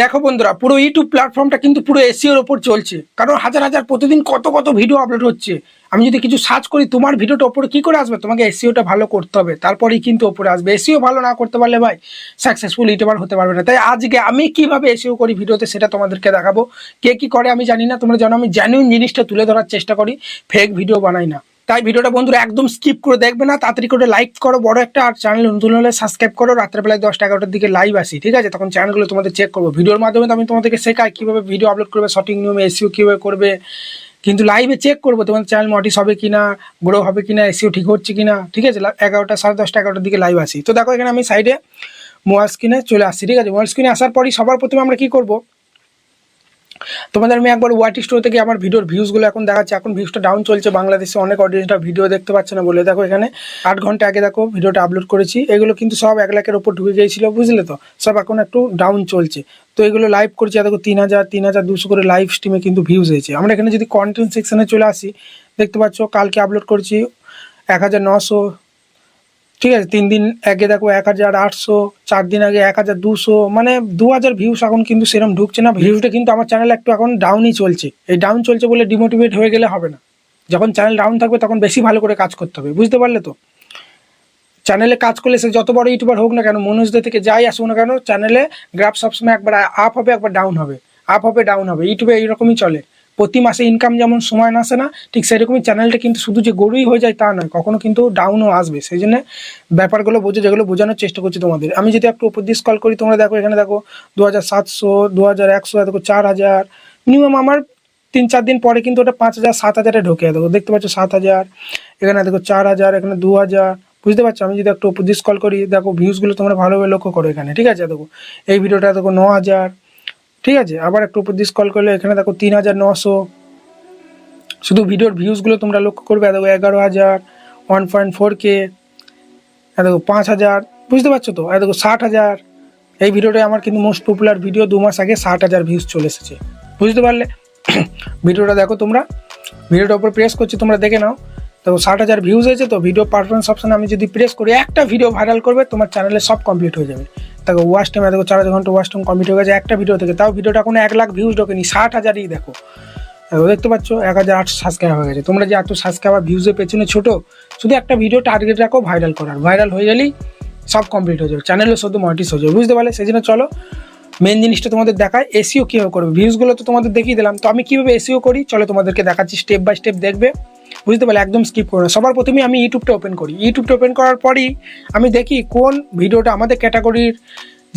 দেখো বন্ধুরা, পুরো ইউটিউব প্ল্যাটফর্মটা কিন্তু পুরো এসিওর ওপর চলছে। কারণ হাজার হাজার প্রতিদিন কত কত ভিডিও আপলোড হচ্ছে। আমি যদি কিছু সার্চ করি, তোমার ভিডিওটা ওপরে কী করে আসবে? তোমাকে এসিওটা ভালো করতে হবে। তারপরেই কিন্তু ওপরে আসবে। এসিও ভালো না করতে পারলে ভাই সাকসেসফুল ইউটিউবার হতে পারবে না। তাই আজকে আমি কীভাবে এসিও করি ভিডিওতে সেটা তোমাদেরকে দেখাবো। কে কি করে আমি জানি না। তোমরা জানো আমি জেনুইন জিনিসটা তুলে ধরার চেষ্টা করি। ফেক ভিডিও বানাই না। তাই ভিডিওটা বন্ধুরা একদম স্কিপ করে দেখবে না, তাড়াতাড়ি করে লাইক করো, বড় একটা আর চ্যানেল নতুন হলে সাবস্ক্রাইব করো, রাত্রেবেলায় দশটা এগারোটার দিকে লাইভ আসি, ঠিক আছে? তখন চ্যানেলগুলো তোমাদের চেক করব। ভিডিওর মাধ্যমে আমি তোমাদেরকে শেখাই কীভাবে ভিডিও আপলোড করবে সঠিক নিয়মে এসিও কীভাবে করবে। কিন্তু লাইভে চেক করব তোমাদের চ্যানেল মটিস হবে কিনা গ্রো হবে কিনা এসিও ঠিক হচ্ছে কিনা, ঠিক আছে? এগারোটা, সাড়ে দশটা, এগারোটার দিকে লাইভ আসি। তো দেখো, এখানে আমি সাইডে মোবাইল স্ক্রিনে চলে আসছি, ঠিক আছে? মোবাইল স্ক্রিনে আসার পরই সবার প্রথমে আমরা কি করব? তোমাদের আমি একবার ওয়াটি স্টোর থেকে আমার ভিডিওর ভিউজগুলো এখন দেখাচ্ছি। এখন ভিউজটা ডাউন চলছে বাংলাদেশে। অনেক অডিয়েন্সটা ভিডিও দেখতে পাচ্ছে না বলে। দেখো এখানে আট ঘণ্টা আগে দেখো ভিডিওটা আপলোড করেছি। এগুলো কিন্তু সব এক লাখের ওপর ঢুকে গিয়েছিল, বুঝলে তো? সব এখন একটু ডাউন চলছে। তো এগুলো লাইভ করছি। দেখো তিন হাজার তিন হাজার দুশো করে লাইভ স্ট্রিমে কিন্তু ভিউজ হয়েছে। আমরা এখানে যদি কন্টেন্ট সেকশনে চলে আসি, দেখতে পাচ্ছ কালকে আপলোড করছি এক হাজার নশো ঠিক আছে তিন দিন আগে দেখো এক হাজার আটশো চার দিন আগে এক হাজার দুশো মানে দু হাজার ভিউস এখন কিন্তু সেরকম ঢুকছে না। ভিউসটা কিন্তু আমার চ্যানেল একটু এখন ডাউনই চলছে। এই ডাউন চলছে বলে ডিমোটিভেট হয়ে গেলে হবে না। যখন চ্যানেল ডাউন থাকবে তখন বেশি ভালো করে কাজ করতে হবে বুঝতে পারলে তো? চ্যানেলে কাজ করলে সে যত বড় ইউটিউবার হোক না কেন মনোজদের থেকে যাই আসুক না কেন চ্যানেলে গ্রাফ সবসময় একবার আপ হবে একবার ডাউন হবে। আপ হবে ডাউন হবে। ইউটিউবে এইরকমই চলে। প্রতি মাসে ইনকাম যেমন সময় আসে না, ঠিক সেরকমই চ্যানেলটা কিন্তু শুধু যে গরুই হয়ে যায় তা নয়, কখনো কিন্তু ডাউনও আসবে। সেই জন্য ব্যাপারগুলো বোঝো, যেগুলো বোঝানোর চেষ্টা করছি তোমাদের। আমি যদি একটু উপর দিয়ে স্কল করি, তোমরা দেখো, এখানে দেখো দু হাজার সাতশো দু হাজার একশো দেখো চার হাজার। মিনিমাম আমার তিন চার দিন পরে কিন্তু ওটা পাঁচ হাজার, সাত হাজারে ঢোকে। দেখো, দেখতে পাচ্ছ সাত হাজার, এখানে দেখো চার হাজার, এখানে দু হাজার বুঝতে পারছ? আমি যদি একটু উপর দিয়ে স্কল করি, দেখো ভিউজগুলো তোমরা ভালোভাবে লক্ষ্য করো এখানে, ঠিক আছে? দেখো, এই ভিডিওটা দেখো ন হাজার। ঠিক আছে? আবার একটু উপর দিয়ে স্কল করলে এখানে দেখো তিন হাজার নশো। শুধু ভিডিওর ভিউজগুলো তোমরা লক্ষ্য করবে, দেখো এগারো হাজার ওয়ান পয়েন্ট ফোর কে দেখো পাঁচ হাজার, বুঝতে পারছ তো? আর দেখো ষাট হাজার। এই ভিডিওটা আমার কিন্তু মোস্ট পপুলার ভিডিও দু মাস আগে ষাট হাজার ভিউজ চলে এসেছে। বুঝতে পারলে? ভিডিওটা দেখো তোমরা। ভিডিওটার উপর প্রেস করছি, তোমরা দেখে নাও। দেখো ষাট হাজার ভিউজ হয়েছে তো ভিডিও পারফরমেন্স অপশানে আমি যদি প্রেস করি, একটা ভিডিও ভাইরাল করবে, তোমার চ্যানেলে সব কমপ্লিট হয়ে যাবে। দেখো ওয়াশ টাইম দেখো চার হাজার ঘণ্টা ওয়াশ টাইম কমপ্লিট হয়ে গেছে। একটা ভিডিও থেকে তাও ভিডিওটা কোনো এক লাখ ভিউজ ঢোকেনি, ষাট হাজারই দেখো। দেখো, দেখতে পাচ্ছ, এক হাজার আটশো সাবস্ক্রাইব হয়ে গেছে। তোমরা যে এত সাবস্ক্রাইবার ভিউজের পেছনে ছোটো, শুধু একটা ভিডিও টার্গেট রাখো ভাইরাল করার। ভাইরাল হয়ে গেলেই সব কমপ্লিট হয়ে যাবে। চ্যানেলও শুধু মনিটিস হয়ে যাবে। বুঝতে পারলে? সেই জন্য চলো মেন জিনিসটা তোমাদের দেখায়। এসিও কীভাবে করবে? ভিউজগুলো তো তোমাদের দেখিয়ে দিলাম। তো আমি কীভাবে এসিও করি? চলো তোমাদেরকে দেখাচ্ছি। স্টেপ বাই স্টেপ দেখবে। বুঝতে পারলে একদম স্কিপ করো না। সবার প্রথমে আমি ইউটিউবটা ওপেন করি। ইউটিউবটা ওপেন করার পরই আমি দেখি কোন ভিডিওটা আমাদের ক্যাটাগরির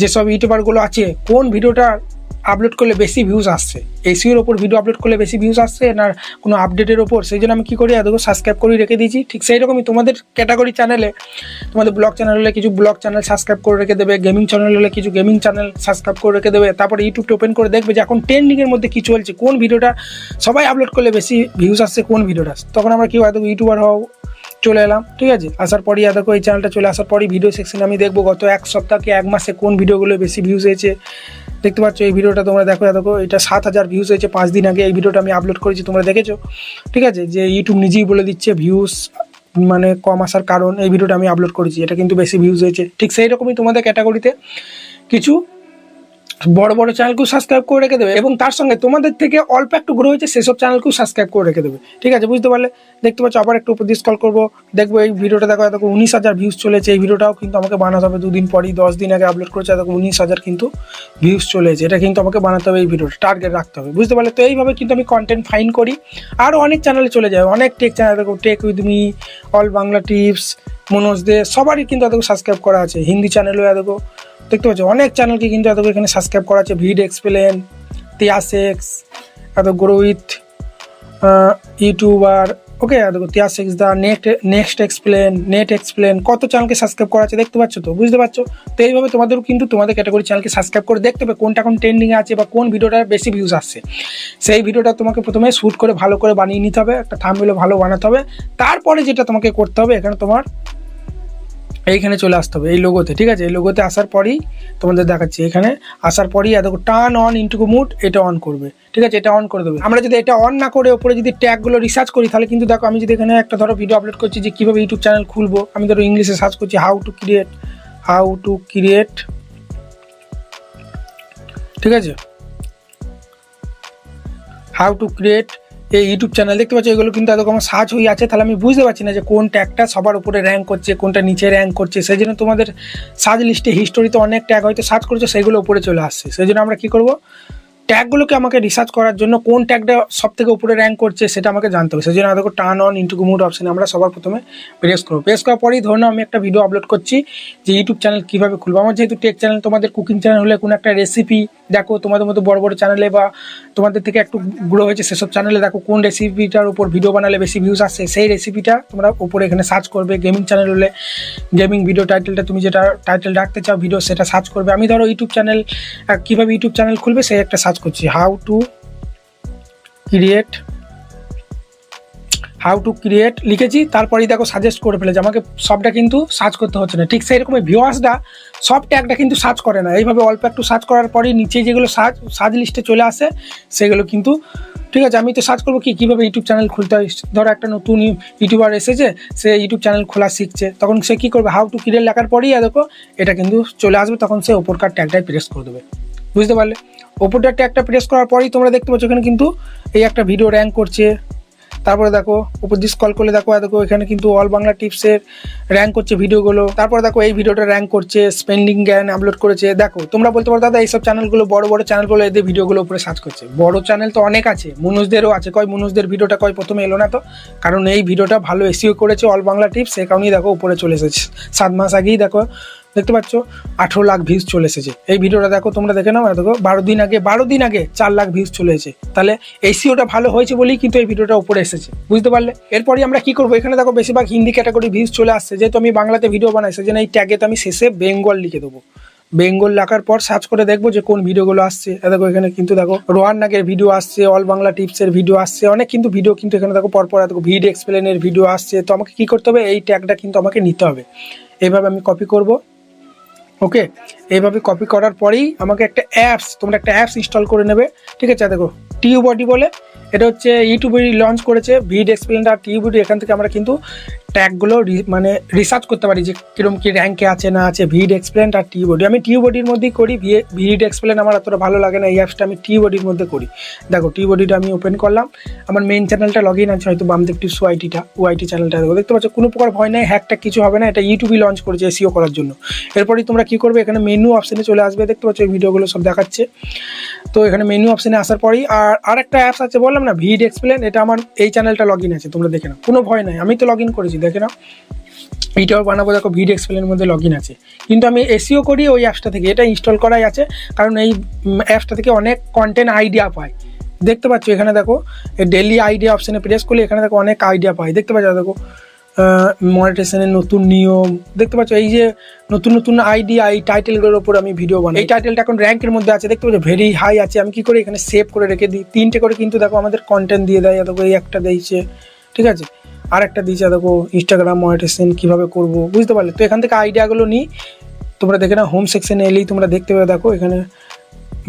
যেসব ইউটিউবারগুলো আছে, কোন ভিডিওটা আপলোড করলে বেশি ভিউজ আসছে। এসিওর ওপর ভিডিও আপলোড করলে বেশি ভিউজ আসছে, না কোনো আপডেটের ওপর সেই জন্য আমি কী করি এত সাবস্ক্রাইব করে রেখে দিয়েছি। ঠিক সেই রকমই তোমাদের ক্যাটাগরি চ্যানেলে তোমাদের ব্লগ চ্যানেল হলে কিছু ব্লগ চ্যানেল সাবস্ক্রাইব করে রেখে দেবে গেমিং চ্যানেল হলে কিছু গেমিং চ্যানেল সাবস্ক্রাইব করে রেখে দেবে, তারপরে ইউটিউবটা ওপেন করে দেখবে যে এখন ট্রেন্ডিংয়ের মধ্যে কী চলছে, কোন ভিডিওটা সবাই আপলোড করলে বেশি ভিউজ আসছে, কোন ভিডিওটা তখন আমরা কি হয় দেখো ইউটিউবার হও, চলে এলাম, ঠিক আছে? আসার পরই দেখো এই চ্যানেলটা চলে আসার পরই ভিডিও সেকশনে আমি দেখব গত এক সপ্তাহ এক মাসে কোন ভিডিওগুলো বেশি ভিউজ হয়েছে। দেখতে পাচ্ছ, এই ভিডিওটা তোমরা দেখো দেখো, এটা সাত হাজার ভিউজ হয়েছে পাঁচ দিন আগে, এই ভিডিওটা আমি আপলোড করেছি, তোমরা দেখেছ। ঠিক আছে, যে ইউটিউব নিজেই বলে দিচ্ছে ভিউস মানে কম আসার কারণ, এই ভিডিওটা আমি আপলোড করেছি, এটা কিন্তু বেশি ভিউজ হয়েছে। ঠিক সেই রকমই তোমাদের ক্যাটাগরিতে কিছু বড় বড় চ্যানেলকেও সাবস্ক্রাইব করে রেখে দেবে এবং তার সঙ্গে তোমাদের থেকে অল্প একটু গ্রো হয়েছে সেসব চ্যানেলকেও সাবস্ক্রাইব করে রেখে দেবে। ঠিক আছে, বুঝতে পারলে? দেখতে পাচ্ছ, আবার একটু উপর কল করব। দেখব এই ভিডিওটা দেখো দেখো উনিশ হাজার ভিউজ চলেছে। এই ভিডিওটাও কিন্তু আমাকে বানাতে হবে দুদিন পরই, দশ দিন আগে আপলোড করেছে দেখো উনিশ হাজার কিন্তু ভিউজ চলেছে। এটা কিন্তু আমাকে বানাতে হবে এই ভিডিওটা টার্গেট রাখতে হবে। বুঝতে পারলে? তো এইভাবে কিন্তু আমি কন্টেন্ট ফাইন করি। আরও অনেক চ্যানেলে চলে যায়। অনেক টেক চ্যানেল দেখো tech with me all Bangla tips Manoj De সবারই কিন্তু দেখো সাবস্ক্রাইব করা আছে। হিন্দি চ্যানেলও দেখো। দেখতে পাচ্ছ, অনেক চ্যানেলকে কিন্তু এত এখানে সাবস্ক্রাইব করা আছে। ভিড এক্সপ্লেন তিয়াসেক্স এত grow with YouTuber okay তিয়াসেক্স the next next explain net explain কত চ্যানেলকে সাবস্ক্রাইব করা আছে দেখতে পাচ্ছ তো? বুঝতে পারছ? তো এইভাবে তোমাদেরও কিন্তু তোমাদের ক্যাটাগরি চ্যানেলকে সাবস্ক্রাইব করে দেখতে হবে কোনটা কোন ট্রেন্ডিংয়ে আছে বা কোন ভিডিওটার বেশি ভিউজ আসছে। সেই ভিডিওটা তোমাকে প্রথমে শ্যুট করে ভালো করে বানিয়ে নিতে হবে, একটা থামগুলো ভালো বানাতে হবে। তারপরে যেটা তোমাকে করতে হবে, এখানে তোমার এইখানে চলে আসতে হবে, এই লোগোতে ঠিক আছে? এই লোগোতে আসার পরই তোমাদের দেখাচ্ছি, এখানে আসার পরই দেখো টার্ন অন ইন্টু মুড এটা অন করবে, ঠিক আছে? এটা অন করে দেবে। আমরা যদি এটা অন না করে ওপরে যদি ট্যাগগুলো রিসার্চ করি, তাহলে কিন্তু দেখো, আমি যদি এখানে একটা ধরো ভিডিও আপলোড করছি যে কীভাবে ইউটিউব চ্যানেল খুলবো, আমি ধরো ইংলিশে সার্চ করছি how to create how to create ঠিক আছে? হাউ টু ক্রিয়েট এই ইউটিউব চ্যানেল দেখতে পাচ্ছ, এগুলো কিন্তু এত আমার সার্চ হয়ে আছে, তাহলে আমি বুঝতে পারছি না যে কোন ট্যাগটা সবার উপরে র্যাঙ্ক করছে, কোনটা নিচে র্যাঙ্ক করছে, সেই জন্য তোমাদের সার্চ লিস্টে হিস্টোরিতে অনেক ট্যাগ হয়তো সার্চ করেছ, সেগুলো উপরে চলে আসছে। সেই জন্য আমরা কী করব? ট্যাগগুলোকে আমাকে রিসার্চ করার জন্য কোন ট্যাগটা সব থেকে উপরে র্যাঙ্ক করছে, সেটা আমাকে জানতে হবে। সেই জন্য দেখো টার্ন অন ইন্টু মুড অপশানে আমরা সবার প্রথমে প্রেস করব। প্রেস করার পরেই ধরুন আমি একটা ভিডিও আপলোড করছি যে ইউটিউব চ্যানেল কীভাবে খুলবো। আমার যেহেতু টেক চ্যানেল তোমাদের কুকিং চ্যানেল হলে কোনো একটা রেসিপি দেখো, তোমাদের মতো বড় বড় চ্যানেলে বা তোমাদের থেকে একটু গ্রো হয়েছে, সেসব চ্যানেলে দেখো কোন রেসিপিটার উপর ভিডিও বানালে বেশি ভিউজ আসছে সেই রেসিপিটা তোমরা উপরে এখানে সার্চ করবে গেমিং চ্যানেল হলে গেমিং ভিডিও টাইটেলটা তুমি যেটা টাইটেল রাখতে চাও ভিডিও সেটা সার্চ করবে। আমি ধরো ইউটিউব চ্যানেল কীভাবে ইউটিউব চ্যানেল খুলবে, সেই একটা সার্চ করছি। How to create how to create লিখেছি, তারপরেই দেখো সাজেস্ট করে ফেলেছে। আমাকে সবটা কিন্তু সার্চ করতে হচ্ছে না। ঠিক সেই রকমই ভিউয়ার্সটা সব ট্যাগটা কিন্তু সার্চ করে না। এইভাবে অল্প একটু সার্চ করার পরেই নিচে যেগুলো সার্চ সার্চ লিস্টে চলে আসে, সেগুলো কিন্তু ঠিক আছে, আমি তো সার্চ করব কি? কীভাবে ইউটিউব চ্যানেল খুলতে হয়? ধরো একটা নতুন ইউটিউবার এসেছে, সে ইউটিউব চ্যানেল খোলা শিখছে। তখন সে কী করবে? হাউ টু ক্রিয়েট লেখার পরেই আর দেখো, এটা কিন্তু চলে আসবে। তখন সে ওপরকার ট্যাগটাই প্রেস করে দেবে। বুঝতে পারলে? ওপরটা ট্যাগটা প্রেস করার পরেই তোমরা দেখতে পাচ্ছ এখানে কিন্তু এই একটা ভিডিও র্যাঙ্ক করছে। তারপরে দেখো, উপর দিয়ে স্কল করলে দেখো দেখো, এখানে কিন্তু অল বাংলা টিপসের র্যাঙ্ক করছে ভিডিওগুলো তারপরে দেখো, এই ভিডিওটা র্যাঙ্ক করছে স্পেন্ডিং জ্ঞান আপলোড করেছে। দেখো, তোমরা বলতে পারো, দাদা, এইসব চ্যানেলগুলো বড় বড় চ্যানেলগুলো এদের ভিডিওগুলো উপরে সার্চ করছে। বড় চ্যানেল তো অনেক আছে, মনুষদেরও আছে। কয় মনুষদের ভিডিওটা কয় প্রথমে এলো না তো? কারণ এই ভিডিওটা ভালো এসিও করেছে অল বাংলা টিপস সে কারণেই দেখো, উপরে চলে এসেছে। সাত মাস আগেই দেখো দেখতে পাচ্ছ, আঠেরো লাখ ভিউজ চলে এসেছে। এই ভিডিওটা দেখো, তোমরা দেখে নাও, দেখো, বারো দিন আগে, বারো দিন আগে চার লাখ ভিউজ চলে এসেছে। তাহলে এসিওটা ভালো হয়েছে বলেই কিন্তু এই ভিডিওটা উপরে এসেছে। বুঝতে পারলে? এরপরই আমরা কি করব? এখানে দেখো, বেশিরভাগ হিন্দি ক্যাটাগরি ভিউজ চলে আসছে। যেহেতু আমি বাংলাতে ভিডিও বানাই, সেজন্য এই ট্যাগে তো আমি শেষে বেঙ্গল লিখে দেবো। বেঙ্গল লেখার পর সার্চ করে দেখব যে কোন ভিডিওগুলো আসছে। দেখো, এখানে কিন্তু দেখো রোহান নাগের ভিডিও আসছে অল বাংলা টিপসের ভিডিও আসছে, অনেক কিন্তু ভিডিও কিন্তু এখানে দেখো, পরপর দেখো ভিড এক্সপ্লেনের ভিডিও আসছে। তো আমাকে কি করতে হবে? এই ট্যাগটা কিন্তু আমাকে নিতে হবে। এইভাবে আমি কপি করব। ওকে এইভাবে কপি করার পরেই আমাকে একটা অ্যাপস তোমরা একটা অ্যাপস ইনস্টল করে নেবে। ঠিক আছে? দেখো টিউবডি বলে। এটা হচ্ছে ইউটিউবেরই লঞ্চ করেছে। ভিড এক্সপ্লেন্ডার টিউবডি টিউ এখান থেকে আমরা কিন্তু ট্যাগগুলো মানে রিসার্চ করতে পারি যে কিরম কি র্যাঙ্কে আছে, না আছে ভিড এক্সপ্লেন আর টিউ বডি আমি টিউ বডির মধ্যেই করি ভিড এক্সপ্লেন আমার অতটা ভালো লাগে না, এই অ্যাপসটা আমি টিউ বডির মধ্যে করি। দেখো টিউ বডিটা আমি ওপেন করলাম। আমার মেন চ্যানেলটা লগ ইন আছে, হয়তো বামদেব টিপস ওয়াইটিটা ওয়াইটি চ্যানেলটা দেখো। দেখতে পাচ্ছ, কোনো প্রকার ভয় নেই হ্যাকটা কিছু হবে না, এটা ইউটিউবই লঞ্চ করেছে এসিও করার জন্য। এরপরই তোমরা কি করবে, এখানে মেনু অপশানে চলে আসবে, দেখতে পাচ্ছ এই ভিডিওগুলো সব দেখাচ্ছে। তো এখানে মেনু অপশানে আসার পরেই, আর আর একটা অ্যাপস আছে, বললাম না ভিড এক্সপ্লেন এটা আমার এই চ্যানেলটা লগ ইন আছে, তোমরা দেখে নাও। কোনো ভয় নাই, আমি তো লগ ইন করেছি। দেখে নাও। এইটাও বানাবো, দেখো ভিড এক্সপ্লেনের মধ্যে লগ ইন আছে। কিন্তু আমি এসিও করি ওই অ্যাপসটা থেকে, এটা ইনস্টল করাই আছে, কারণ এই অ্যাপসটা থেকে অনেক কন্টেন্ট আইডিয়া পায়। দেখতে পাচ্ছ এখানে দেখো ডেলি আইডিয়া অপশানে প্রেস করলে এখানে দেখো অনেক আইডিয়া পায়। দেখতে পাচ্ছ, দেখো মনিটেশনের নতুন নিয়ম। দেখতে পাচ্ছ, এই যে নতুন নতুন আইডিয়া এই টাইটেলগুলোর ওপর আমি ভিডিও বানাই। এই টাইটেলটা এখন র্যাঙ্কের মধ্যে আছে, দেখতে পাচ্ছ ভেরি হাই আছে। আমি কি করি, এখানে সেভ করে রেখে দিই। তিনটে করে কিন্তু দেখো আমাদের কন্টেন্ট দিয়ে দেয়, দেখো, এই একটা দিয়েছে, ঠিক আছে? আর একটা দিয়েছে, দেখো ইনস্টাগ্রাম মনিটেশন কীভাবে করব, বুঝতে পারলে? তো এখান থেকে আইডিয়াগুলো নিই। তোমরা দেখে না হোম সেকশনে এলেই তোমরা দেখতে পাবে, দেখো, এখানে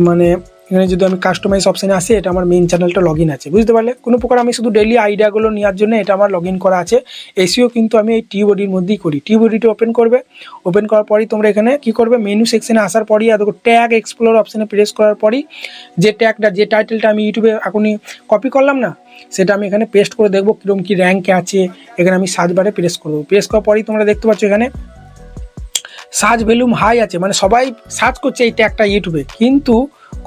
মানে এখানে যদি আমি কাস্টমাইজ অপশানে আসি, এটা আমার মেইন চ্যানেলটা লগ আছে, বুঝতে পারলে? কোনো প্রকার আমি শুধু ডেলি আইডিয়াগুলো নেওয়ার জন্য এটা আমার লগ করা আছে। এসিও কিন্তু আমি এই টি বডির মধ্যেই করি। টি বডিটা ওপেন করবে ওপেন করার পরই তোমরা এখানে কি করবে? মেনু সেকশনে আসার পরই, আর দেখো ট্যাগ এক্সপ্লোর অপশানে প্রেস করার পরই, যে ট্যাগটা যে টাইটেলটা আমি ইউটিউবে এখনই কপি করলাম না সেটা আমি এখানে পেস্ট করে দেখব কীরকম কী র্যাঙ্কে আছে। এখানে আমি সার্চ বারে প্রেস করব। প্রেস করার পরেই তোমরা দেখতে পাচ্ছ এখানে সার্চ ভ্যালুম হাই আছে। মানে সবাই সার্চ করছে এইটা একটা ইউটিউবে কিন্তু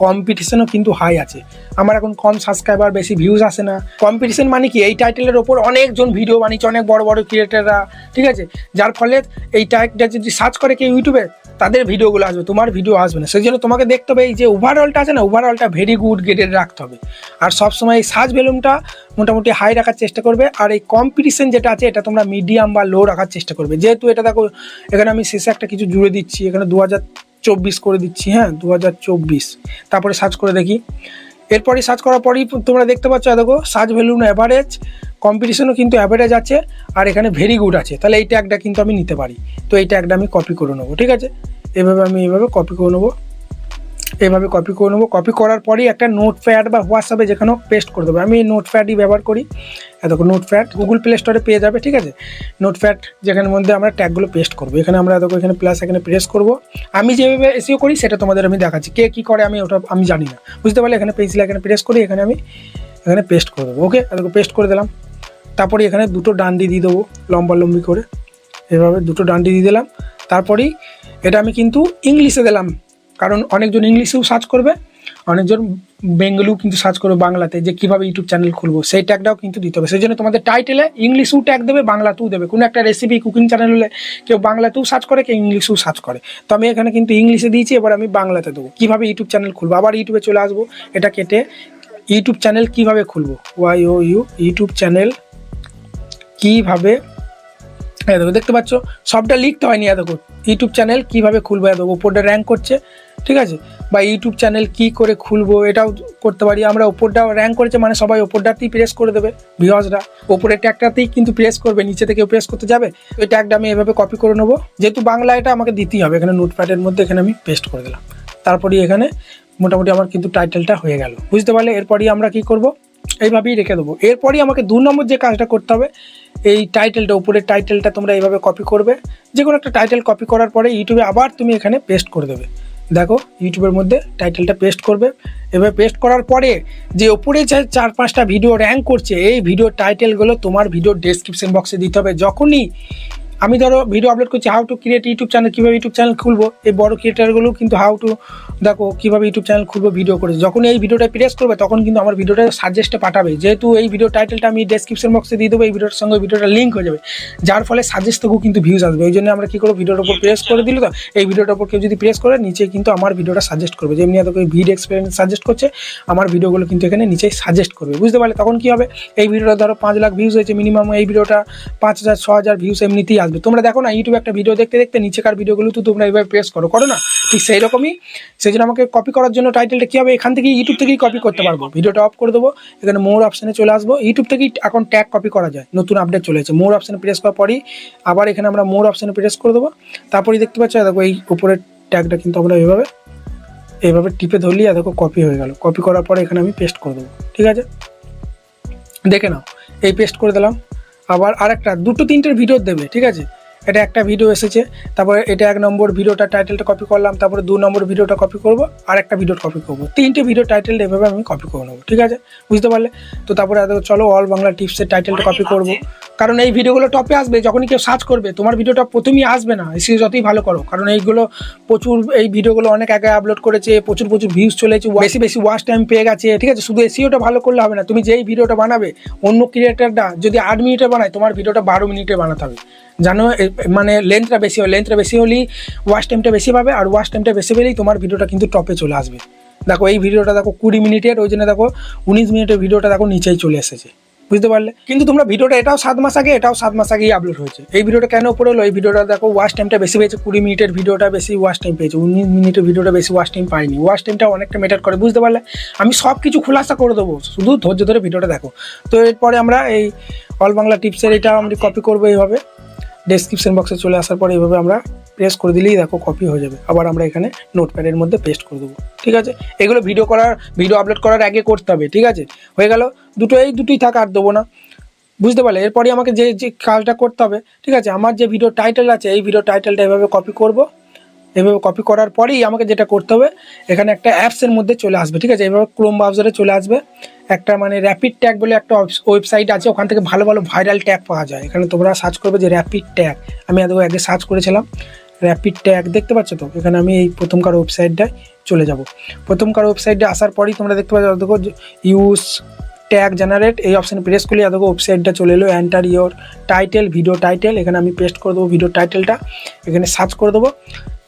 কম্পিটিশনও কিন্তু হাই আছে। আমার এখন কম সাবস্ক্রাইবার বেশি ভিউজ আসে না। কম্পিটিশন মানে কি? এই টাইটেলের ওপর অনেকজন ভিডিও বানিয়েছে, অনেক বড় বড় ক্রিয়েটাররা ঠিক আছে? যার ফলে এই টাইটটা যদি সার্চ করে কেউ ইউটিউবে তাদের ভিডিওগুলো আসবে, তোমার ভিডিও আসবে না। সেই জন্য তোমাকে দেখতে হবে এই যে ওভারঅলটা আছে না ওভারঅলটা ভেরি গুড গ্রেডের রাখতে হবে। আর সবসময় এই সার্চ ভ্যালুমটা মোটামুটি হাই রাখার চেষ্টা করবে, আর এই কম্পিটিশন যেটা আছে, এটা তোমরা মিডিয়াম বা লো রাখার চেষ্টা করবে। যেহেতু এটা দেখো, এখানে আমি শেষে একটা কিছু জুড়ে দিচ্ছি, এখানে দু চব্বিশ করে দিচ্ছি হ্যাঁ দু হাজার চব্বিশ। তারপরে সার্চ করে দেখি। এরপরে সার্চ করার পরেই তোমরা দেখতে পাচ্ছ দেখো সার্চ ভ্যালু অ্যাভারেজ কম্পিটিশনও কিন্তু অ্যাভারেজ আছে, আর এখানে ভেরি গুড আছে। তাহলে এই ট্যাগটা কিন্তু আমি নিতে পারি। তো এই ট্যাগটা আমি কপি করে নেব, ঠিক আছে? এভাবে আমি এভাবে কপি করে নেব। এভাবে কপি করে নেব। কপি করার পরেই একটা নোট প্যাড বা হোয়াটসঅ্যাপে যেখানেও পেস্ট করে দেবো। আমি নোট প্যাডই ব্যবহার করি। দেখো নোট প্যাড গুগল প্লে স্টোরে পেয়ে যাবে, ঠিক আছে? নোট প্যাড যেখানের মধ্যে আমরা ট্যাগগুলো পেস্ট করব। এখানে আমরা দেখো এখানে প্লাস এখানে প্রেস করব। আমি যেভাবে এসিও করি, সেটা তোমাদের আমি দেখাচ্ছি। কে কী করে, আমি ওটা আমি জানি না। বুঝতে পারলে এখানে পেন্সিল এখানে প্রেস করি এখানে আমি এখানে পেস্ট করে দেবো। ওকে দেখো পেস্ট করে দিলাম। তারপরে এখানে দুটো ডান্ডি দিয়ে দেবো লম্বা লম্বি করে। এভাবে দুটো ডান্ডি দিয়ে দিলাম। তারপরেই এটা আমি কিন্তু ইংলিশে দিলাম। কারণ অনেকজন ইংলিশেও সার্চ করবে, অনেকজন বেঙ্গলিও কিন্তু সার্চ করবে বাংলাতে যে কীভাবে ইউটিউব চ্যানেল খুলবো, সেই ট্যাগটাও কিন্তু দিতে হবে। সেই জন্য তোমাদের টাইটেলে ইংলিশেও ট্যাগ দেবে, বাংলাতেও দেবে। কোনো একটা রেসিপি কুকিং চ্যানেল হলে কেউ বাংলাতেও সার্চ করে, কেউ ইংলিশেও সার্চ করে। তো আমি এখানে কিন্তু ইংলিশে দিয়েছি, এবার আমি বাংলাতে দেবো। কীভাবে ইউটিউব চ্যানেল খুলবো? আবার ইউটিউবে চলে আসব। এটা কেটে ইউটিউব চ্যানেল কীভাবে খুলবো? Y O U YouTube channel কীভাবে দেখো, দেখতে পাচ্ছ? সবটা লিখতে হয়নি এত ইউটিউব চ্যানেল কীভাবে খুলবো এত ওপরটা র্যাঙ্ক করছে, ঠিক আছে? বা ইউটিউব চ্যানেল কি করে খুলবো এটাও করতে পারি আমরা ওপরটা র্যাঙ্ক করেছে মানে সবাই ওপরটাতেই প্রেস করে দেবে ভিওয়ার্সরা ওপরের ট্যাগটাতেই কিন্তু প্রেস করবে নিচে থেকে প্রেস করতে যাবে, ওই ট্যাগটা আমি এভাবে কপি করে নেব। যেহেতু বাংলা এটা আমাকে দিতেই হবে, এখানে নোটপ্যাডের মধ্যে এখানে আমি পেস্ট করে দিলাম। তারপরে এখানে মোটামুটি আমার কিন্তু টাইটেলটা হয়ে গেল। বুঝতে পারলে? এরপরই আমরা কি করব? এইভাবেই রেখে দেবো। এরপরই আমাকে দু নম্বর যে কাজটা করতে হবে এই টাইটেলটা উপরের টাইটেলটা তোমরা এইভাবে কপি করবে। যে কোনো একটা টাইটেল কপি করার পরে ইউটিউবে আবার তুমি এখানে পেস্ট করে দেবে। দেখো ইউটিউবের মধ্যে টাইটেলটা পেস্ট করবে। এভাবে পেস্ট করার পরে যে ওপরে যে চার পাঁচটা ভিডিও র্যাঙ্ক করছে, এই ভিডিও টাইটেলগুলো তোমার ভিডিও ডেসক্রিপশন বক্সে দিতে হবে। যখনই আমি ধরো ভিডিও আপলোড করছি how to create YouTube channel কীভাবে ইউটিউব চ্যানেল খুলবো, এই বড় ক্রিয়েটারগুলো কিন্তু হাউ টু দেখো কীভাবে ইউটিউব চ্যানেল খুলবো ভিডিও করেছে। যখন এই ভিডিওটা প্রেস করবে, তখন কিন্তু আমার ভিডিওটা সাজেস্টে পাঠাবে। যেহেতু এই ভিডিও টাইটেলটা আমি ডেসক্রিপশন বক্সে দিয়ে দেবো, এই ভিডিওর সঙ্গে ভিডিওটা লিঙ্ক হয়ে যাবে। যার ফলে সাজেস্ট থেকেও কিন্তু ভিউজ আসবে। ওই জন্য আমরা কী করব ভিডিওর উপর প্রেস করে দিল তো, এই ভিডিওটার উপর কেউ যদি প্রেস করে, নিচে কিন্তু আমার ভিডিওটা সাজেস্ট করবে। যেমনি এত ভিড এক্সপিরিয়েন্স সাজেস্ট করছে, আমার ভিডিওগুলো কিন্তু এখানে নিচে সাজেস্ট করবে। বুঝতে পারলে? তখন কী হবে? এই ভিডিওটা ধরো পাঁচ লাখ ভিউজ হয়েছে মিনিমাম এই ভিডিওটা পাঁচ হাজার, ছ হাজার ভিউজ এমনিতেই আসবে। তোমরা দেখো না ইউটিউবে একটা ভিডিও দেখতে দেখতে নিচেকার ভিডিওগুলো তো তোমরা এইভাবে প্রেস করো। করো না? ঠিক সেই রকমই সেই জন্য আমাকে কপি করার জন্য টাইটেলটা কী হবে? এখান থেকে ইউটিউব থেকেই কপি করতে পারব। ভিডিওটা অফ করে দেবো, এখানে মোর অপশানে চলে আসব। ইউটিউব থেকেই এখন ট্যাগ কপি করা যায়। নতুন আপডেট চলে এসেছে। মোর অপশানে প্রেস করার পরই আবার এখানে আমরা মোর অপশানে প্রেস করে দেবো। তারপরেই দেখতে পাচ্ছ, দেখো এই উপরের ট্যাগটা কিন্তু আমরা এইভাবে এইভাবে টিপে ধরলি আর দেখো কপি হয়ে গেল। কপি করার পরে এখানে আমি পেস্ট করে দেবো। ঠিক আছে? দেখে নাও। এই পেস্ট করে দিলাম। আবার আরেকটা দুটো তিনটের ভিডিও দেবে ঠিক আছে? এটা একটা ভিডিও এসেছে তারপরে এটা এক নম্বর ভিডিওটা টাইটেলটা কপি করলাম তারপরে দু নম্বর ভিডিওটা কপি করব আর একটা ভিডিও কপি করব। তিনটে ভিডিও টাইটেল এভাবে আমি কপি করে নেব ঠিক আছে? বুঝতে পারলে? তো তারপরে চলো অল বাংলা টিপসের টাইটেলটা কপি করব। কারণ এই ভিডিওগুলো টপে আসবে যখনই কেউ সার্চ করবে তোমার ভিডিওটা প্রথমেই আসবে না সে যতই ভালো করো কারণ এইগুলো প্রচুর এই ভিডিওগুলো অনেক আগে আপলোড করেছে প্রচুর প্রচুর ভিউজ চলেছে বেশি বেশি ওয়াচ টাইম পেয়ে গেছে ঠিক আছে? শুধু এসিওটা ভালো করলে হবে না তুমি যেই ভিডিওটা বানাবে অন্য ক্রিয়েটারটা যদি আট মিনিটে বানায় তোমার ভিডিওটা বারো মিনিটে বানাতে হবে। জানো মানে লেন্থটা বেশি হয় লেন্থটা বেশি হলেই ওয়াচ টাইমটা বেশি পাবে আর ওয়াচ টাইমটা বেশি পেলেই তোমার ভিডিওটা কিন্তু টপে চলে আসবে। দেখো, এই ভিডিওটা দেখো কুড়ি মিনিটের ওই জন্য দেখো উনিশ মিনিটের ভিডিওটা দেখো নিচেই চলে এসেছে। বুঝতে পারলে? কিন্তু তোমরা ভিডিওটা এটাও সাত মাস আগে, এটাও সাত মাস আগেই আপলোড হয়েছে। এই ভিডিওটা কেন উপরে হলো এই ভিডিওটা দেখো ওয়াচ টাইমটা বেশি পেয়েছে, কুড়ি মিনিটের ভিডিওটা বেশি ওয়াচ টাইম পেয়েছে, উনিশ মিনিটের ভিডিওটা বেশি ওয়াচ টাইম পাইনি ওয়াচ টাইমটা অনেকটা ম্যাটার করে, বুঝতে পারলে? আমি সব কিছু খোলাসা করে দেবো, শুধু ধৈর্য ধরে ভিডিওটা দেখো। তো এরপরে আমরা এই অল বাংলা টিপসের এটা আমরা কপি করব এইভাবে। ডেসক্রিপশন বক্সে চলে আসার পর এইভাবে আমরা প্রেস করে দিলেই দেখো কপি হয়ে যাবে। আবার আমরা এখানে নোটপ্যাডের মধ্যে পেস্ট করে দেবো। ঠিক আছে? এগুলো ভিডিও করার ভিডিও আপলোড করার আগে করতে হবে, ঠিক আছে? হয়ে গেল। দুটো, এই দুটোই থাক, আর দেবো না। বুঝতে পারলে? এরপরে আমাকে যে যে কাজটা করতে হবে, ঠিক আছে? আমার যে ভিডিও টাইটেল আছে, এই ভিডিও টাইটেলটা এভাবে কপি করব। এভাবে কপি করার পরেই আমাকে যেটা করতে হবে, এখানে একটা অ্যাপসের মধ্যে চলে আসবে, ঠিক আছে? এভাবে ক্রোম ব্রাউজারে চলে আসবে। একটা মানে র্যাপিড ট্যাগ বলে একটা ওয়েবসাইট আছে, ওখান থেকে ভালো ভালো ভাইরাল ট্যাগ পাওয়া যায়। এখানে তোমরা সার্চ করবে যে র্যাপিড ট্যাগ আমি আগে আগে সার্চ করেছিলাম। র্যাপিড ট্যাগ দেখতে পাচ্ছ তো? এখানে আমি এই প্রথমকার ওয়েবসাইটটায় চলে যাব। প্রথমকার ওয়েবসাইটে আসার পরেই তোমরা দেখতে পাচ্ছ, দেখো ইউজ ট্যাগ জেনারেট এই অপশান প্রেস করলে দেখো ওয়েবসাইটটা চলে এলো। Enter your title video title এখানে আমি পেস্ট করে দেবো ভিডিও টাইটেলটা এখানে সার্চ করে দেবো।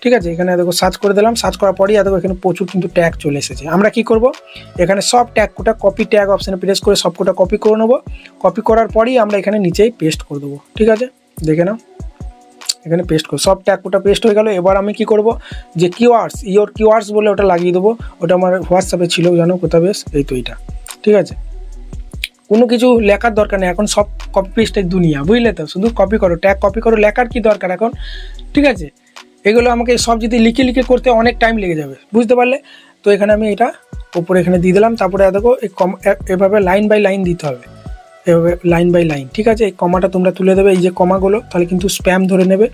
ঠিক আছে? এখানে দেখো সার্চ করে দিলাম। সার্চ করার পরেই দেখো এখানে প্রচুর কিন্তু ট্যাগ চলে এসেছে। আমরা কি করব? এখানে সব ট্যাগ কোটা কপি ট্যাগ অপশানে প্রেস করে সব কোটা কপি করে নেব। কপি করার পরেই আমরা এখানে নিচেই পেস্ট করে দেবো। ঠিক আছে? দেখে নাও। এখানে পেস্ট করো সব ট্যাগ ওটা পেস্ট হয়ে গেল। এবার আমি কি করব? যে কিওয়ার্ডস ইওর কিওয়ার্ডস বলে ওটা লাগিয়ে দেবো। ওটা আমার হোয়াটসঅ্যাপে ছিল, জানো? কোথা বেশ? এই তো এইটা। ঠিক আছে? কোনো কিছু লেখার দরকার নেই। এখন সব কপি পেস্টের দুনিয়া, বুঝলে তো? শুধু কপি করো। ট্যাগ কপি করো, লেখার কি দরকার এখন? ঠিক আছে? এগুলো আমাকে সব যদি লিখে লিখে করতে অনেক টাইম লেগে যাবে, বুঝতে পারলে? তো এখানে আমি এটা ওপরে এখানে দিয়ে দিলাম, তারপরে দেখো এই কম এভাবে লাইন বাই লাইন দিতে হবে। এভাবে লাইন বাই লাইন ঠিক আছে? এই কমাটা তোমরা তুলে দেবে, এই যে কমাগুলো, তাহলে কিন্তু স্প্যাম ধরে নেবে।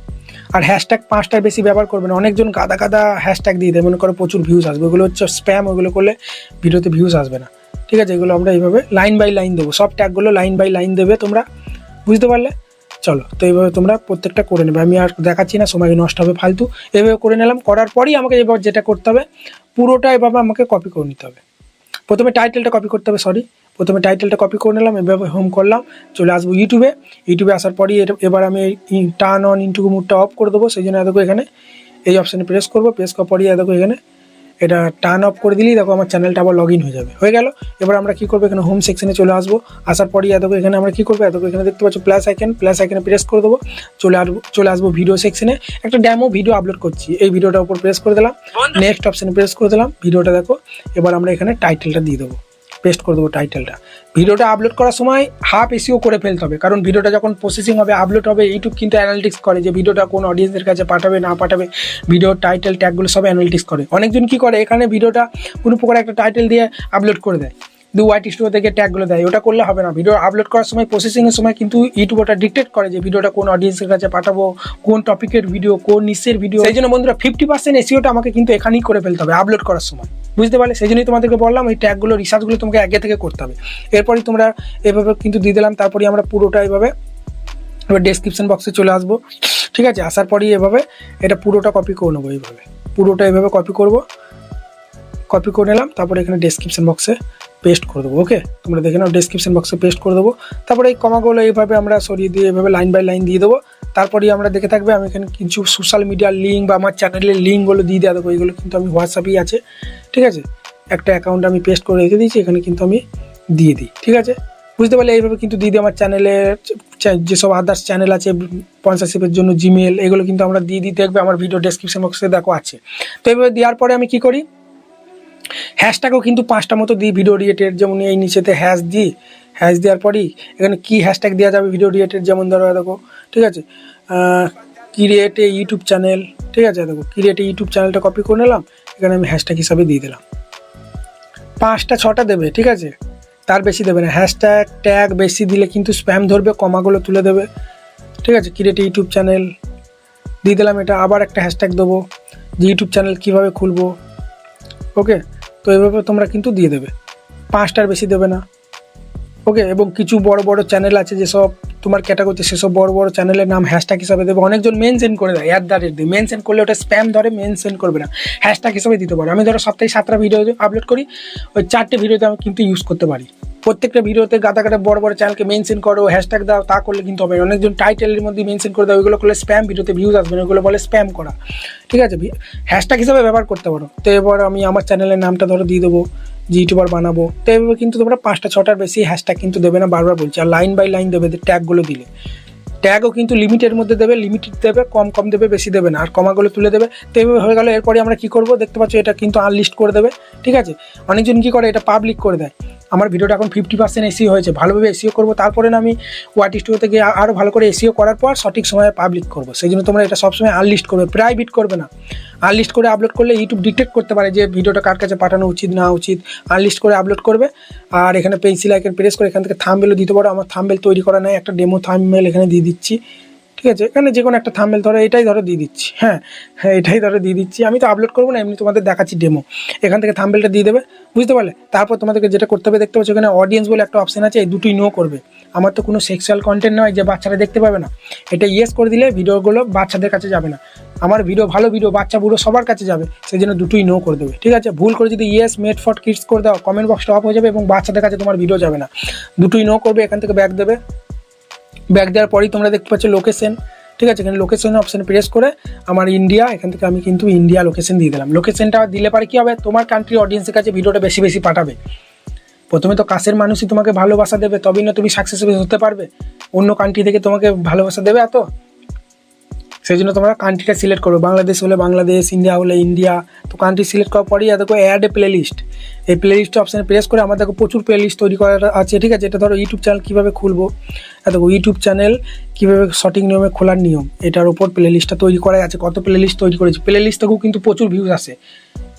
আর হ্যাশট্যাগ পাঁচটার বেশি ব্যবহার করবে না, অনেকজন গাদা গাদা হ্যাশট্যাগ দিয়ে দেয়, মনে করো প্রচুর ভিউজ আসবে। ওগুলো হচ্ছে স্প্যাম ওগুলো করলে ভিডিওতে ভিউজ আসবে না। ঠিক আছে? এগুলো আমরা এইভাবে লাইন বাই লাইন দেবো। সব ট্যাগগুলো লাইন বাই লাইন দেবে তোমরা, বুঝতে পারলে? চলো, তো এইভাবে তোমরা প্রত্যেকটা করে নেবে। আমি আর দেখাচ্ছি না, সময় নষ্ট হবে, ফালতু। এইভাবে করে নিলাম, করার পরই আমাকে এবার যেটা করতে হবে, পুরোটা এভাবে আমাকে কপি করে নিতে হবে। প্রথমে টাইটেলটা কপি করতে হবে সরি প্রথমে টাইটেলটা কপি করে নিলাম, এভাবে হোম করলাম, চলে আসব ইউটিউবে ইউটিউবে আসার পরই এবার আমি টার্ন অন ইন্টু মুডটা অফ করে দেবো, সেই জন্য এখানে, এই অপশানে প্রেস করব প্রেস করার পরই এখানে এটা টার্ন অফ করে দিলেই দেখো আমার চ্যানেলটা আবার লগ ইন হয়ে যাবে। হয়ে গেল? এবার আমরা কী করব? এখানে হোম সেকশনে চলে আসব। আসার পরই দেখো এখানে আমরা কি করব? দেখো এখানে দেখতে পাচ্ছ প্লাস আইকেন প্লাস আইকনে প্রেস করে দেবো। চলে আসব চলে আসব ভিডিও সেকশনে একটা ড্যামো ভিডিও আপলোড করছি। এই ভিডিওটার উপর প্রেস করে দিলাম। নেক্সট অপশানে প্রেস করে দিলাম। ভিডিওটা দেখো। এবার আমরা এখানে টাইটেলটা দিয়ে দেবো। পেস্ট করে দেবো টাইটেলটা ভিডিওটা আপলোড করার সময় হাফ এসিও করে ফেলতে হবে, কারণ ভিডিওটা যখন প্রসেসিং হবে আপলোড হবে ইউটিউব কিন্তু অ্যানালিটিক্স করে যে ভিডিওটা কোন অডিয়েন্সের কাছে পাঠাবে, না পাঠাবে ভিডিও টাইটেল ট্যাগগুলো সব অ্যানালিটিক্স করে। অনেকজন কি করে, এখানে ভিডিওটা কোনো প্রকার একটা টাইটেল দিয়ে আপলোড করে দেয়। দু হোয়াইট স্টুডিও থেকে ট্যাগগুলো দেয়। ওটা করলে হবে না। ভিডিও আপলোড করার সময় প্রসেসিংয়ের সময় কিন্তু ইউটিউব ওটা ডিটেক্ট করে যে ভিডিওটা কোন অডিয়েন্সের কাছে পাঠাবো, কোন টপিকের ভিডিও কোন নিচের ভিডিও সেই জন্য বন্ধুরা ফিফটি পার্সেন্ট এসিওটা আমাকে কিন্তু এখানেই করে ফেলতে হবে আপলোড করার সময়। বুঝতে পারলে? সেই জন্যই তোমাদেরকে বললাম, এই ট্যাগগুলো রিসার্চগুলো তোমাকে আগে থেকে করতে হবে। এরপরই তোমরা এভাবে কিন্তু দিয়ে দিলাম তারপরে আমরা পুরোটা এভাবে এবার ডেসক্রিপশন বক্সে চলে আসব। ঠিক আছে? আসার পরই এভাবে এটা পুরোটা কপি করে নেব এইভাবে। পুরোটা এভাবে কপি করব। কপি করে নিলাম, তারপরে এখানে ডেসক্রিপশন বক্সে পেস্ট করে দেবো ওকে তোমরা দেখে নাও ডেসক্রিপশন বক্সে পেস্ট করে দেবো। তারপরে এই কমাগুলো এইভাবে আমরা সরিয়ে দিয়ে, এভাবে লাইন বাই লাইন দিয়ে দেবো। তারপরেই আমরা দেখে থাকবে, আমি এখানে কিছু সোশ্যাল মিডিয়ার লিঙ্ক বা আমার চ্যানেলের লিঙ্কগুলো দিয়ে দেওয়া দেবো এইগুলো কিন্তু আমি হোয়াটসঅ্যাপেই আছে, ঠিক আছে? একটা অ্যাকাউন্ট আমি পেস্ট করে রেখে দিয়েছি, এখানে কিন্তু আমি দিয়ে দিই, ঠিক আছে? বুঝতে পারলে এইভাবে কিন্তু দিয়ে দিই, আমার চ্যানেলের চা- যেসব আদার্স চ্যানেল আছে স্পন্সারশিপের জন্য জিমেল এগুলো কিন্তু আমরা দিয়ে দিই, দেখবে আমার ভিডিও ডেসক্রিপশন বক্সে দেখো আছে। তো এইভাবে দেওয়ার পরে আমি কি করি? হ্যাশট্যাগও কিন্তু পাঁচটা মতো দিই ভিডিও রিলেটেড যেমন এই নিচেতে হ্যাশ দিই হ্যাশ দেওয়ার পরই এখানে কি হ্যাশট্যাগ দেওয়া যাবে ভিডিও রিলেটেড যেমন ধরো দেখো, ঠিক আছে? ক্রিয়েটে ইউটিউব চ্যানেল ঠিক আছে দেখো ক্রিয়েটে ইউটিউব চ্যানেলটা কপি করে নিলাম, এখানে আমি হ্যাশট্যাগ হিসাবে দিয়ে দিলাম। পাঁচটা, ছটা দেবে, ঠিক আছে? তার বেশি দেবে না হ্যাশট্যাগ ট্যাগ বেশি দিলে কিন্তু স্প্যাম ধরবে, কমাগুলো তুলে দেবে, ঠিক আছে? ক্রিয়েটে ইউটিউব চ্যানেল দিয়ে দিলাম এটা, আবার একটা হ্যাশট্যাগ দেবো, যে ইউটিউব চ্যানেল কীভাবে খুলবো ওকে? তো এভাবে তোমরা কিন্তু দিয়ে দেবে। পাঁচটার বেশি দেবে না। ওকে? এবং কিছু বড় বড় চ্যানেল আছে যেসব তোমার ক্যাটাগরিতে সেসব বড় বড় চ্যানেলের নাম হ্যাশট্যাগ হিসাবে দেবে। অনেকজন মেনশন করে দেয় অ্যাট দ্য রেট দিয়ে। মেনশন করলে ওটা স্প্যাম ধরে মেনশন করবে না। হ্যাশট্যাগ হিসাবে দিতে পারো। আমি ধরো সপ্তাহে সাতটা ভিডিও আপলোড করি, ওই চারটে ভিডিওতে আমি কিন্তু ইউজ করতে পারি। প্রত্যেকটা ভিডিওতে গাদা গাদা বড় বড় চ্যানেলকে মেনশন করো হ্যাশট্যাগ দাও, তা করলে কিন্তু হবে। অনেকজন টাইটেলের মধ্যে মেনশন করে দাও, ওইগুলো করলে স্প্যাম ভিডিওতে ভিউজ আসবে না ওগুলো বলে স্প্যাম করা। ঠিক আছে হ্যাশট্যাগ হিসাবে ব্যবহার করতে পারো। তো এবার আমি আমার চ্যানেলের নামটা ধরো দিয়ে দেবো যে ইউটিউবার বানাবো। তো এভাবে কিন্তু তোমরা পাঁচটা, ছটার বেশি হ্যাশট্যাগ কিন্তু দেবে না, বারবার বলছি। আর লাইন বাই লাইন দেবে ট্যাগগুলো দিলে। ট্যাগও কিন্তু লিমিটের মধ্যে দেবে লিমিটেড দেবে, কম কম দেবে, বেশি দেবে না। আর কমাগুলো তুলে দেবে। তো এইভাবে হয়ে গেল, এরপরে আমরা কি করব? দেখতে পাচ্ছ, এটা কিন্তু আনলিস্ট করে দেবে। ঠিক আছে? অনেকজন কি করে? এটা পাবলিক করে দেয়। আমার ভিডিওটা এখন ফিফটি পার্সেন্ট এসিও হয়েছে। ভালোভাবে এসিও করব, তারপরে না আমি ওয়াট স্টুডিওতে গিয়ে আরও ভালো করে এসিও করার পর সঠিক সময়ে পাবলিক করব। সেই জন্য তোমরা এটা সবসময় আনলিস্ট করবে প্রাইভেট করবে না। আনলিস্ট করে আপলোড করলে ইউটিউব ডিটেক্ট করতে পারে যে ভিডিওটা কার কাছে পাঠানো উচিত, না উচিত। আনলিস্ট করে আপলোড করবে। আর এখানে পেন্সিল আইকন প্রেস করে এখান থেকে থাম্বেলও দিতে পারো। আমার থাম্বেল তৈরি করা নাই, একটা ডেমো থাম্বেল এখানে দিয়ে দিচ্ছি। ঠিক আছে? এখানে যে কোনো একটা থাম্বেল ধরো, এটাই ধরো দিয়ে দিচ্ছি। হ্যাঁ হ্যাঁ এটাই ধরো দিয়ে দিচ্ছি। আমি তো আপলোড করব না, এমনি তোমাদের দেখাচ্ছি ডেমো এখান থেকে থামবেলটা দিয়ে দেবে, বুঝতে পারলে? তারপর তোমাদেরকে যেটা করতে হবে, দেখতে পাচ্ছ এখানে অডিয়েন্স বলে একটা অপশন আছে, এই দুটোই নো করবে। আমার তো কোনো সেক্সুয়াল কন্টেন্ট নয় যে বাচ্চারা দেখতে পাবে না। এটা ইয়েস করে দিলে ভিডিওগুলো বাচ্চাদের কাছে যাবে না। আমার ভিডিও ভালো ভিডিও বাচ্চা বুড়ো সবার কাছে যাবে সেই জন্য দুটোই নো করে দেবে। ঠিক আছে? ভুল করে যদি ইয়েস মেড ফর কিডস করে দাও কমেন্ট বক্সটা অফ হয়ে যাবে এবং বাচ্চাদের কাছে তোমার ভিডিও যাবে না। দুটোই নো করবে, এখান থেকে ব্যাক দেবে। ব্যাক দেওয়ার পরেই তোমরা দেখতে পাচ্ছ লোকেশন ঠিক আছে? এখানে লোকেশন অপশানে প্রেস করে আমার ইন্ডিয়া এখান থেকে আমি কিন্তু ইন্ডিয়া লোকেশন দিয়ে দিলাম। লোকেশনটা দিলে পারে কী হবে? তোমার কান্ট্রি অডিয়েন্সের কাছে ভিডিওটা বেশি বেশি পাঠাবে। প্রথমে তো কাছের মানুষই তোমাকে ভালোবাসা দেবে, তবেই না তুমি সাকসেসফুল হতে পারবে। অন্য কান্ট্রি থেকে তোমাকে ভালোবাসা দেবে এত? সেই জন্য তোমরা কান্ট্রিটা সিলেক্ট করবে। বাংলাদেশ হলে বাংলাদেশ ইন্ডিয়া হলে ইন্ডিয়া তো কান্ট্রি সিলেক্ট করার পরেই দেখো অ্যাড এ প্লে লিস্ট এই প্লে লিস্ট অপশানে প্রেস করে আমার দেখো প্রচুর প্লে লিস্ট তৈরি করা আছে, ঠিক আছে? এটা ধরো ইউটিউব চ্যানেল কীভাবে খুলবো? দেখো ইউটিউব চ্যানেল কীভাবে সঠিক নিয়মে খোলার নিয়ম, এটার উপর প্লে লিস্টটা তৈরি করাই আছে। কত প্লে লিস্ট তৈরি করেছি? প্লে লিস্ট থেকেও কিন্তু প্রচুর ভিউজ আসে।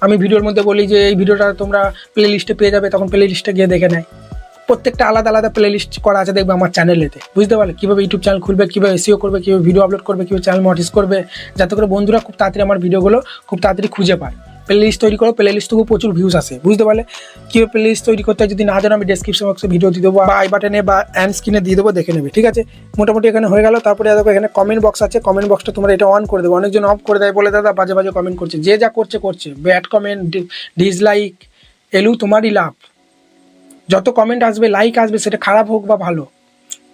আমি ভিডিওর মধ্যে বলি যে, এই ভিডিওটা তোমরা প্লে লিস্টে পেয়ে যাবে, তখন প্লে লিস্টে গিয়ে দেখে নেয়। প্রত্যেকটা আলাদা আলাদা প্লে লিস্ট করা আছে দেখবে আমার চ্যানেলেতে বুঝতে পারলে? কীভাবে ইউটিউব চ্যানেল খুলবে, কীভাবে এসিও করবে, কীভাবে ভিডিও আপলোড করবে, কীভাবে চ্যানেল মটিস করবে, যাতে করে বন্ধুরা খুব তাড়াতাড়ি আমার ভিডিওগুলো খুব তাড়াতাড়ি খুঁজে পায়। প্লে লিস্ট তৈরি করো প্লে লিস্ট থেকেও প্রচুর ভিউজ আসে, বুঝতে পারলে? কীভাবে প্লে লিস্ট তৈরি করতে যদি না জানো, আমি ডেসক্রিপশন বক্সে ভিডিও দিয়ে দেবো, বা আই বাটনে বা অ্যান্ড স্ক্রিনে দিয়ে দেবো, দেখে নেবে, ঠিক আছে? মোটামুটি এখানে হয়ে গেল। তারপরে দেখো, এখানে কমেন্ট বক্স আছে। কমেন্ট বক্সটা তোমরা এটা অন করে দেবো। অনেকজন অফ করে দেয় বলে, দাদা, বাজে বাজে কমেন্ট করছে। যে যা করছে করছে। ব্যাড কমেন্ট ডিসলাইক এলু তোমারই লাভ। যত কমেন্ট আসবে লাইক আসবে সেটা খারাপ হোক বা ভালো।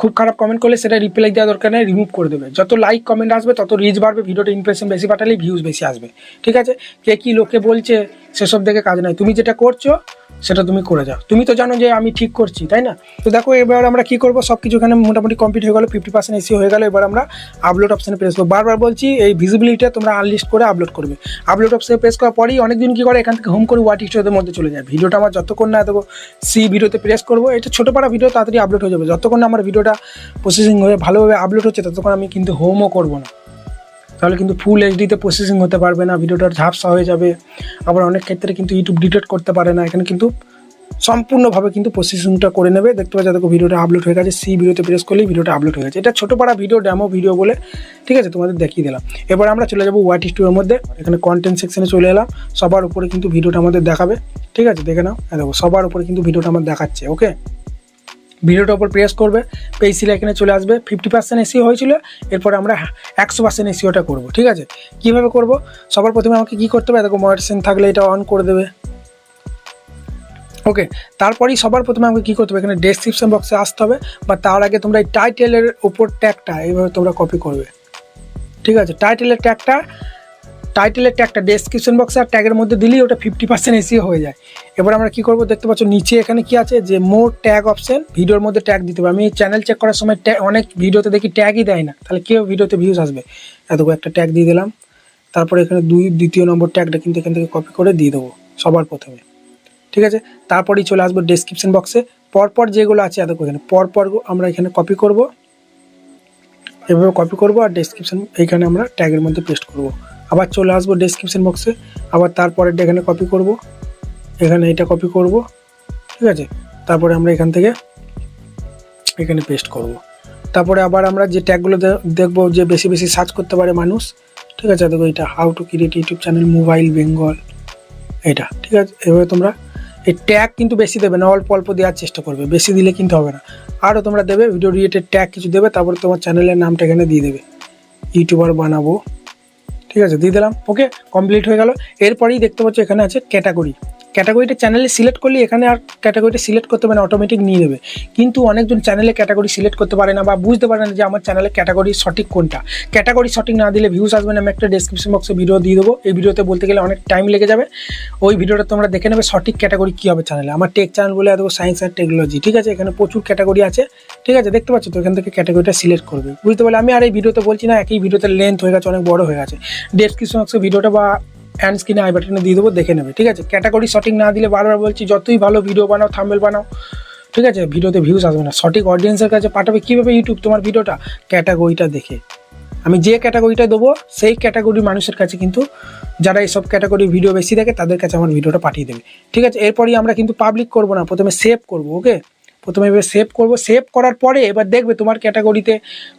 খুব খারাপ কমেন্ট করলে সেটা রিপ্লাই দেওয়া দরকার নেই রিমুভ করে দেবে। যত লাইক কমেন্ট আসবে, তত রিচ বাড়বে, ভিডিওটা ইমপ্রেশন বেশি পাঠালে ভিউজ বেশি আসবে। ঠিক আছে? কে কী লোকে বলছে, সেসব দেখে কাজ নয় তুমি যেটা করছ, সেটা তুমি করে যাও। তুমি তো জানো যে আমি ঠিক করছি, তাই না? তো দেখো, এবার আমরা কি করব? সব কিছু এখানে মোটামুটি কমপ্লিট হয়ে গেলো ফিফটি পার্সেন্ট এসি হয়ে গেলো। এবার আমরা আপলোড অপশানে প্রেস করব। বারবার বলছি, এই ভিজিবিলিটিটা তোমরা আনলিস্ট করে আপলোড করবে। আপলোড অপশানে প্রেস করার পরেই অনেকদিন কী করে, এখান থেকে হোম করে ওয়াট হিস্টোরির মধ্যে চলে যায়। ভিডিওটা আমার যতক্ষণ না দেবো সি ভিডিওতে প্রেস করব। এটা ছোটো পাড়া ভিডিও তাড়াতাড়ি আপলোড হয়ে যাবে। যতক্ষণ না আমার ভিডিওটা প্রসেসিং হয়ে ভালোভাবে আপলোড হচ্ছে, ততক্ষণ আমি কিন্তু হোমও করব না। তাহলে কিন্তু ফুল এইচডিতে প্রসেসিং হতে পারবে না, ভিডিওটার ঝাপসা হয়ে যাবে। আবার অনেক ক্ষেত্রে কিন্তু ইউটিউব ডিটেক্ট করতে পারে না, এখানে কিন্তু সম্পূর্ণভাবে কিন্তু প্রসেসিংটা করে নেবে। দেখতে পাচ্ছ, দেখো ভিডিওটা আপলোড হয়ে গেছে সি ভিডিওতে প্রেস করলেই ভিডিওটা আপলোড হয়ে গেছে। এটা ছোটো পাড়া ভিডিও ড্যামো ভিডিও বলে, ঠিক আছে, তোমাদের দেখিয়ে দিলাম। এবার আমরা চলে যাব ওয়াট স্টুডিওর মধ্যে, এখানে কন্টেন্ট সেকশনে চলে এলাম। সবার উপরে কিন্তু ভিডিওটা আমাদের দেখাবে, ঠিক আছে, দেখে নাও। হ্যাঁ দেখো, সবার উপরে কিন্তু ভিডিওটা আমার দেখাচ্ছে ওকে ভিডিওটার উপর প্রেস করবে পেইসিল এখানে চলে আসবে ফিফটি পার্সেন্ট এসিও হয়েছিল, এরপর আমরা একশো পার্সেন্ট এসিওটা করব, ঠিক আছে? কীভাবে করব? সবার প্রথমে আমাকে কী করতে হবে? দেখো মডারেশন থাকলে এটা অন করে দেবে। ওকে তারপরেই সবার প্রথমে আমাকে কী করতে হবে? এখানে ডেসক্রিপশন বক্সে আসতে হবে, বা তার আগে তোমরা এই টাইটেলের উপর ট্যাগটা এইভাবে তোমরা কপি করবে। ঠিক আছে? টাইটেলের ট্যাগটা টাইটেলের ট্যাগটা ডেসক্রিপশন বক্সে আর ট্যাগের মধ্যে দিলেই ওটা ফিফটি পার্সেন্ট এসিও হয়ে যায়। এবার আমরা কী করব দেখতে পাচ্ছ, নিচে এখানে কি আছে যে মোর ট্যাগ অপশন ভিডিওর মধ্যে ট্যাগ দিতে হবে। আমি চ্যানেল চেক করার সময় অনেক ভিডিওতে দেখি ট্যাগই দেয় না। তাহলে কেউ ভিডিওতে ভিউজ আসবে। এত একটা ট্যাগ দিয়ে দিলাম। তারপরে এখানে দুই, দ্বিতীয় নম্বর ট্যাগটা কিন্তু এখান থেকে কপি করে দিয়ে দেবো সবার প্রথমে। ঠিক আছে? তারপরেই চলে আসব ডেসক্রিপশন বক্সে পরপর যেগুলো আছে এত এখানে। পরপর আমরা এখানে কপি করব। এভাবে কপি করব আর ডেসক্রিপশন এইখানে আমরা ট্যাগের মধ্যে পেস্ট করব। আবার চলে আসব ডেসক্রিপশন বক্সে আবার তারপরে এখানে কপি করব। এখানে এটা কপি করব, ঠিক আছে? তারপরে আমরা এখান থেকে এখানে পেস্ট করব। তারপরে আবার আমরা যে ট্যাগগুলো দেখব যে বেশি বেশি সার্চ করতে পারে মানুষ, ঠিক আছে? দেখো এটা how to create YouTube channel mobile Bengal এটা, ঠিক আছে? এভাবে তোমরা, এই ট্যাগ কিন্তু বেশি দেবে না, অল্প অল্প দেওয়ার চেষ্টা করবে, বেশি দিলে কিন্তু হবে না। আরও তোমরা দেবে ভিডিও রিলেটেড ট্যাগ কিছু দেবে, তারপরে তোমার চ্যানেলের নামটা এখানে দিয়ে দেবে। ইউটিউবার বানাবো। ঠিক আছে দিয়ে দিলাম। ওকে কমপ্লিট হয়ে গেল। এরপরেই দেখতে পাচ্ছ এখানে আছে ক্যাটাগরি ক্যাটাগরিটা চ্যানেলে সিলেক্ট করলে এখানে আর ক্যাটাগরিটা সিলেক্ট করতে পারে অটোমেটিক নিয়ে নেবে। কিন্তু অনেকজন চ্যানেলে ক্যাটাগরি সিলেক্ট করতে পারে না বা বুঝতে পারে না যে আমার চ্যানেলে ক্যাটাগরি সঠিক কোনটা। ক্যাটাগরি সঠিক না দিলে ভিউজ আসবে না, আমি একটা ডেসক্রিপশন বক্সে ভিডিও দিয়ে দেবো। এই ভিডিওতে বলতে গেলে অনেক টাইম লেগে যাবে। ওই ভিডিওটা তোমরা দেখে নেবে সঠিক ক্যাটাগরি কী হবে চ্যানেলে আমার টেক চ্যানেল বলে দেবো সায়েন্স অ্যান্ড টেকনোলজি ঠিক আছে? এখানে প্রচুর ক্যাটাগরি আছে, ঠিক আছে? দেখতে পাচ্ছ তো, এখান থেকে ক্যাটাগরিটা সিলেক্ট করবে। বুঝতে পারলে? আমি আর এই ভিডিওতে বলছি না, একই ভিডিওতে লেন্থ হয়ে গেছে, অনেক বড় হয়ে গেছে। ডেসক্রিপশন বক্সে ভিডিওটা বা হ্যান্ড স্ক্রিনে আই বাটনে দিয়ে দেবো, দেখে নেবে, ঠিক আছে? ক্যাটাগরি সঠিক না দিলে বারবার বলছি, যতই ভালো ভিডিও বানাও থাম্বেল বানাও, ঠিক আছে? ভিডিওতে ভিউজ আসবে না। সঠিক অডিয়েন্সের কাছে পাঠাবে কীভাবে ইউটিউব তোমার ভিডিওটা ক্যাটাগরিটা দেখে। আমি যে ক্যাটাগরিটা দেবো, সেই ক্যাটাগরি মানুষের কাছে কিন্তু যারা এইসব ক্যাটাগরি ভিডিও বেশি দেখে, তাদের কাছে আমার ভিডিওটা পাঠিয়ে দেবে। ঠিক আছে? এরপরই আমরা কিন্তু পাবলিক করব না, প্রথমে সেভ করব ওকে প্রথমে এবার সেভ করব। সেভ করার পরে এবার দেখবে তোমার ক্যাটাগরিতে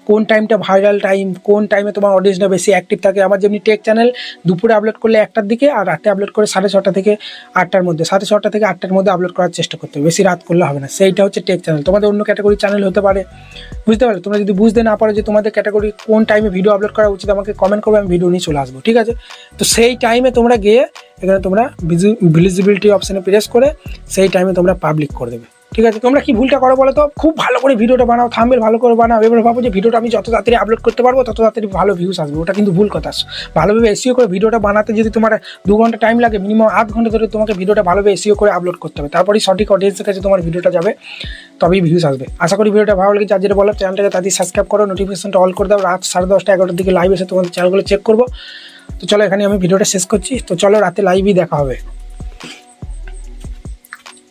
কোন টাইমটা ভাইরাল টাইম কোন টাইমে তোমার অডিয়েন্সটা বেশি অ্যাক্টিভ থাকে। আমার যেমনি টেক চ্যানেল দুপুরে আপলোড করলে একটার দিকে আর রাতে আপলোড করে সাড়ে ছটা থেকে আটটার মধ্যে। সাড়ে ছটা থেকে আটটার মধ্যে আপলোড করার চেষ্টা করতে হবে। বেশি রাত করলে হবে না। সেইটা হচ্ছে টেক চ্যানেল তোমাদের অন্য ক্যাটাগরি চ্যানেল হতে পারে। বুঝতে পারলে? তোমরা যদি বুঝতে না পারো যে তোমাদের ক্যাটাগরি কোন টাইমে ভিডিও আপলোড করা উচিত, আমাকে কমেন্ট করবে, আমি ভিডিও নিয়ে চলে আসব। ঠিক আছে? তো সেই টাইমে তোমরা গিয়ে এখানে তোমরা ভিজিবিলিটি অপশানে প্রেস করে সেই টাইমে তোমরা পাবলিক করে দেবে। ঠিক আছে, তোমরা কি ভুলটা করো বলো তো? খুব ভালো করে ভিডিওটা বানাও থাম্বেল ভালো করে বানাও। এবার ভাবো যে ভিডিওটা আমি যত তাড়াতাড়ি আপলোড করতে পারব, তত তাড়াতাড়ি ভালো ভিউজ আসবে। ওটা কিন্তু ভুল কথা। ভালোভাবে এসিও করে ভিডিওটা বানাতে যদি তোমার দু ঘণ্টা টাইম লাগে মিনিমাম আধ ঘণ্টা ধরে তোমাকে ভিডিওটা ভালোভাবে এসিও করে আপলোড করতে হবে। তারপরেই সঠিক অডিয়েন্সের কাছে তোমার ভিডিওটা যাবে, তবেই ভিউজ আসবে। আশা করি ভিডিওটা ভালো লাগে যার যেটা বলো চ্যানেলটাকে তাদের সাবস্ক্রাইব করো নোটিফিকেশনটা অল করে দাও। রাত সাড়ে দশটা এগারোটার দিকে লাইভ এসে তোমাদের চ্যানেলগুলো চেক করব। তো চলো এখানে আমি ভিডিওটা শেষ করছি। তো চলো, রাতে লাইভই দেখা হবে।